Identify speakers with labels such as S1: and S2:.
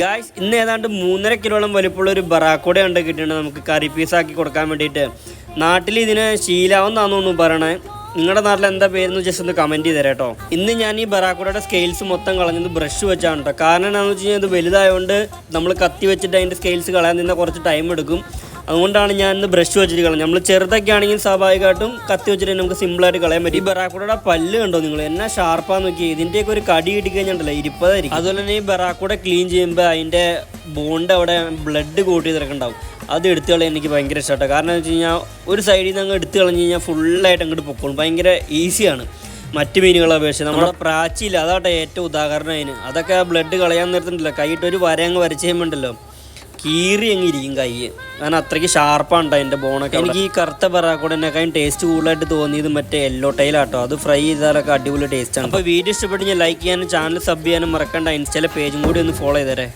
S1: Guys ഇന്ന് ഏതാണ്ട് മൂന്നര കിലോളം വലിപ്പമുള്ള ഒരു ബറാക്കോടെ ഉണ്ട് കിട്ടിയിട്ടുണ്ട്. നമുക്ക് കറി പീസാക്കി കൊടുക്കാൻ വേണ്ടിയിട്ട്. നാട്ടിൽ ഇതിന് ശീലാവെന്നാണെന്ന് തോന്നുന്നു പറയണേ. നിങ്ങളുടെ നാട്ടിൽ എന്താ പേരെന്ന് ജസ്റ്റ് ഒന്ന് കമന്റ് ചെയ്ത് തരാം കേട്ടോ ഇന്ന് ഞാൻ ഈ ബറാക്കോടയുടെ സ്കെയിൽസ് മൊത്തം കളഞ്ഞത് ബ്രഷ് വെച്ചാണ് കേട്ടോ കാരണം എന്താണെന്ന് വെച്ച് കഴിഞ്ഞാൽ ഇത് വലുതായതുകൊണ്ട് നമ്മൾ കത്തി വെച്ചിട്ട് അതിന്റെ സ്കെയിൽസ് കളയാൻ നിന്ന കുറച്ച് ടൈം എടുക്കും. അതുകൊണ്ടാണ് ഞാൻ ഇന്ന് ബ്രഷ് വെച്ചിട്ട് കളഞ്ഞത്. നമ്മൾ ചെറുതൊക്കെ ആണെങ്കിൽ സ്വാഭാവികമായിട്ടും കത്തി വെച്ചിട്ട് നമുക്ക് സിമ്പിളായിട്ട് കളയാൻ പറ്റും. ഈ ബറാക്കൂടെ പല്ല് കണ്ടോ നിങ്ങൾ? എന്നാ ഷാർപ്പാന്ന് നോക്കി ഇതിന്റെയൊക്കെ ഒരു കടി ഇട്ട് കഴിഞ്ഞിട്ടുണ്ടല്ലോ ഇരിപ്പതായിരിക്കും. അതുപോലെ തന്നെ ഈ ബറാക്കൂടെ ക്ലീൻ ചെയ്യുമ്പോൾ അതിന്റെ ബോണ്ട് അവിടെ ബ്ലഡ് കൂട്ടി തിരക്കുണ്ടാവും അത് എടുത്തു കളയാൻ എനിക്ക് ഭയങ്കര ഇഷ്ടമാണ് കാരണം എന്ന് വെച്ച് കഴിഞ്ഞാൽ ഒരു സൈഡിൽ നിന്ന് അങ്ങ് എടുത്തു കളഞ്ഞു കഴിഞ്ഞാൽ ഫുള്ളായിട്ട് അങ്ങോട്ട് പൊക്കോളും. ഭയങ്കര ഈസിയാണ് മറ്റ് മീനുകളെ അപേക്ഷിച്ച്. നമ്മുടെ പ്രാച്ചിയില്ല അതാട്ടെ ഏറ്റവും ഉദാഹരണം അതിന്. അതൊക്കെ ബ്ലഡ് കളയാൻ നിർത്തുന്നില്ല കൈയിട്ട് ഒരു വര അങ്ങ് വരച്ച് കഴിയുമ്പോണ്ടല്ലോ കീറി അങ്ങ് ഇരിക്കും കൈ. കാരണം അത്രയ്ക്ക് ഷാർപ്പാണ് എന്റെ ബോണൊക്കെ എനിക്ക് ഈ കറുത്ത ബറാക്കോടനെക്കാളും ടേസ്റ്റ് കൂടുതലായിട്ട് തോന്നിയത് മറ്റേ യെല്ലോ ടൈലാട്ടോ അത് ഫ്രൈ ചെയ്താലൊക്കെ അടിപൊളി ടേസ്റ്റാണ് അപ്പോൾ വീഡിയോ ഇഷ്ടപ്പെട്ട് ഞാൻ ലൈക്ക് ചെയ്യാനും ചാനൽ സബ് ചെയ്യാനും മറക്കണ്ട. ഇൻസ്റ്റയിലെ പേജും കൂടി ഒന്ന് ഫോളോ ചെയ്തേരെ.